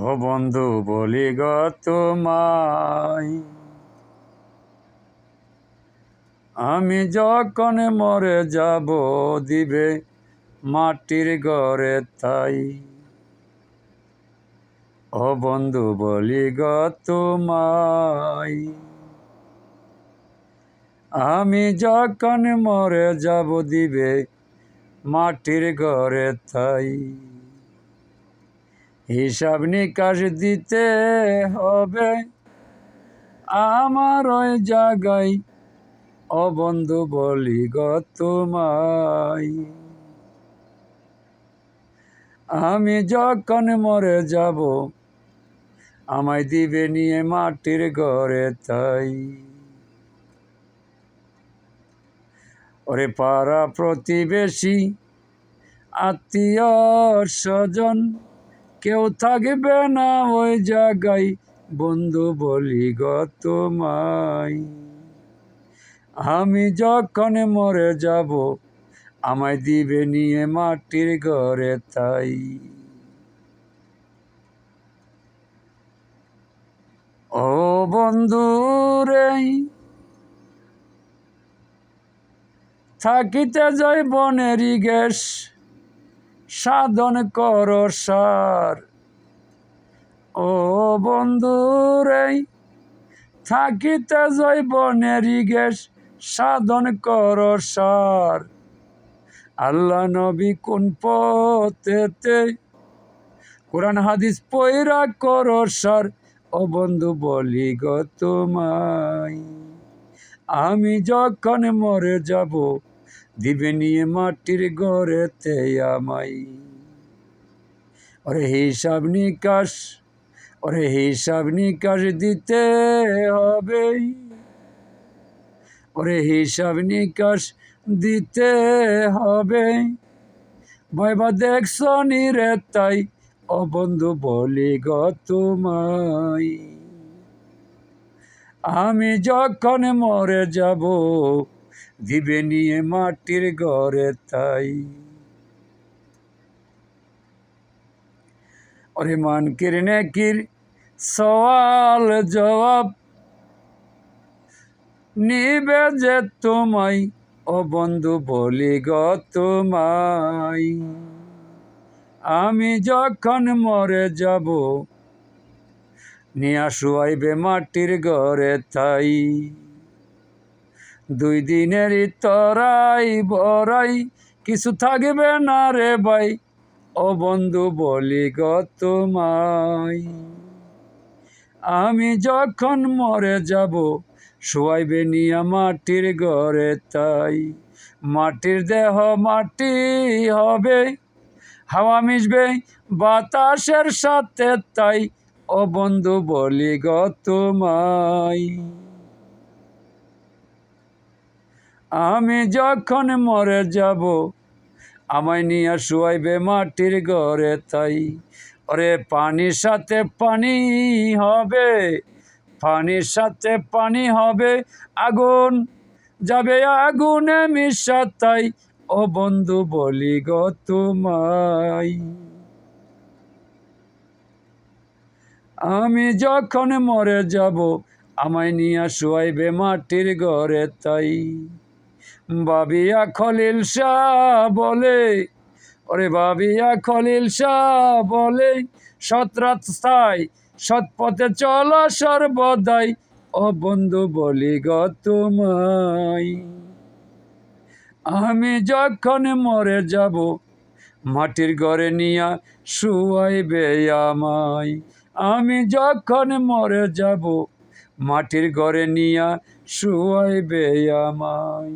ও বন্ধু, বলি গ তোমায়। আমি যখন মরে যাব, দিবে মাটির ঘরে তাই। ও বন্ধু, বলি গ তোমায়। আমি যখন মরে যাব, দিবে মাটির ঘরে তাই। হিসাব নিকাশ দিতে হবে। আমার ওই জায়গায় অবন্ধু বলি গ তোমায়। আমি যখন মরে যাব, আমায় দিবে নিয়ে মাটির ঘরে তাই। ওরে পাড়া প্রতিবেশী, আত্মীয় স্বজন কেউ থাকবে না ওই জায়গায়। বন্ধু বলি গ তোমায়, আমি যখন মরে যাব, আমায় দিবে নিয়ে মাটির ঘরে তাই। ও বন্ধু রে, থাকিতে যাই বনেরই গ্যাস সাধন কর সার। ও বন্ধু রে, থাকিতে যাই বনেরই গ্যাস সাধন কর সার। আল্লাহ নবী কোন পথেতে কোরআন হাদিস পয়রা কর সার। ও বন্ধু বলি গ তোমায়, আমি যখন মরে যাব দিবে নিয়ে মাটির ঘরেতে আমাই ওরে হিসাব নিকাশ, ওরে হিসাব নিকাশ দিতে হবে ওরে হিসাব নিকাশ দিতে হবে ভয়বা দেখছ নিরে তাই, ও বন্ধু বলি গ তোমায়। আমি যখন মরে যাব দিবে নিয়ে মাটির ঘরে তাই। ওরে মানকির নেকির সওয়াল জবাব নিবে যে তোমায়, ও বন্ধু বলি গ তোমায়। আমি যখন মরে যাব, নিয়া শুয়াইবে মাটির ঘরে তাই। দুই দিনেরই তরাই বরাই কিছু থাকবে না রে ভাই। ও বন্ধু, বলি গ তোমায়, আমি যখন মরে যাব, শুয়াইবে নিয়া মাটির ঘরে তাই। মাটির দেহ মাটি হবে, হাওয়া মিশবে বাতাসের সাথে তাই। ও বন্ধু, বলি গ তোমায় আমি যখন মরে যাব, আমায় নিয়ে শুয়াইবে মাটির ঘরে তাই। ওরে, পানির সাথে পানি হবে, পানির সাথে পানি হবে, আগুন যাবে আগুনে মিশা তাই। ও বন্ধু, বলি গ তোমায়, আমি যখন মরে যাব, আমায় নিয়ে শুয়াইবে মাটির ঘরে তাই। বাবিয়া খলিল শাহ বলে, ওরে বাবিয়া খলিল শাহ বলে সৎরাত স্থায় সৎপথে চল সর্বদাই। ও বন্ধু বলি গ তোমায়, আমি যখন মরে যাব, মাটির ঘরে নিয়া শুয়াইবে আমায়। আমি যখন মরে যাব, মাটির ঘরে নিয়া শুয়াইবে আমায়।